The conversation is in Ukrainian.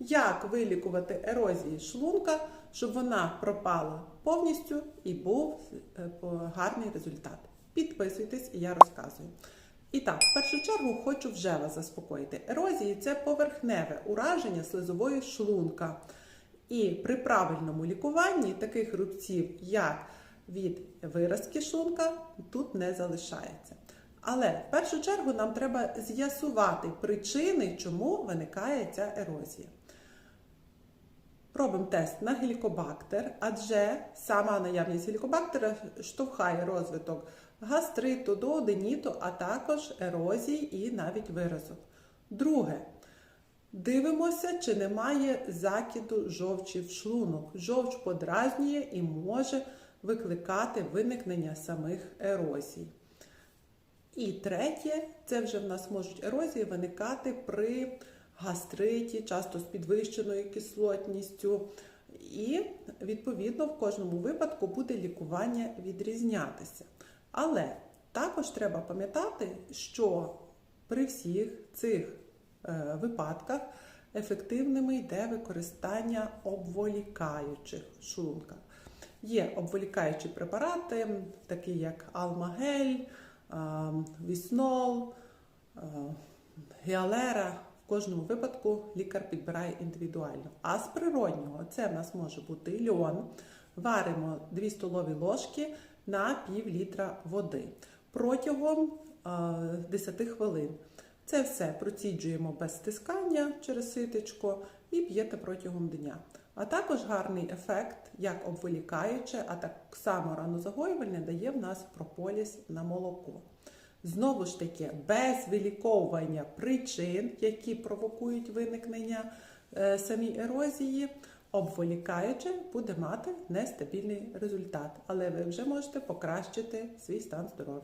Як вилікувати ерозії шлунка, щоб вона пропала повністю і був е, гарний результат. Підписуйтесь, і я розказую. І так, в першу чергу хочу вже вас заспокоїти. Ерозії це поверхневе ураження слизової шлунка. І при правильному лікуванні таких рубців, як від виразки шлунка, тут не залишається. Але в першу чергу нам треба з'ясувати причини, чому виникає ця ерозія. Робимо тест на гелікобактер, адже сама наявність гелікобактера штовхає розвиток гастриту, дооденіту, а також ерозії і навіть виразок. Друге. Дивимося, чи немає закиду жовчі в шлунок. Жовч подразнює і може викликати виникнення самих ерозій. І третє, це вже в нас можуть ерозії виникати при гастриті, часто з підвищеною кислотністю. І, відповідно, в кожному випадку буде лікування відрізнятися. Але також треба пам'ятати, що при всіх цих е, випадках ефективними йде використання обволікаючих шлунка. Є обволікаючі препарати, такі як алмагель, віснол, а, гіалера. В кожному випадку лікар підбирає індивідуально. А з природнього це в нас може бути льон. Варимо 2 столові ложки на пів літра води протягом 10 хвилин. Це все проціджуємо без стискання через ситечко і п'єте протягом дня. А також гарний ефект, як обволікаюче, а так само ранозагоювальне дає в нас прополіс на молоко. Знову ж таки, без виліковування причин, які провокують виникнення е, самій ерозії, обволікаючи, буде мати нестабільний результат, але ви вже можете покращити свій стан здоров'я.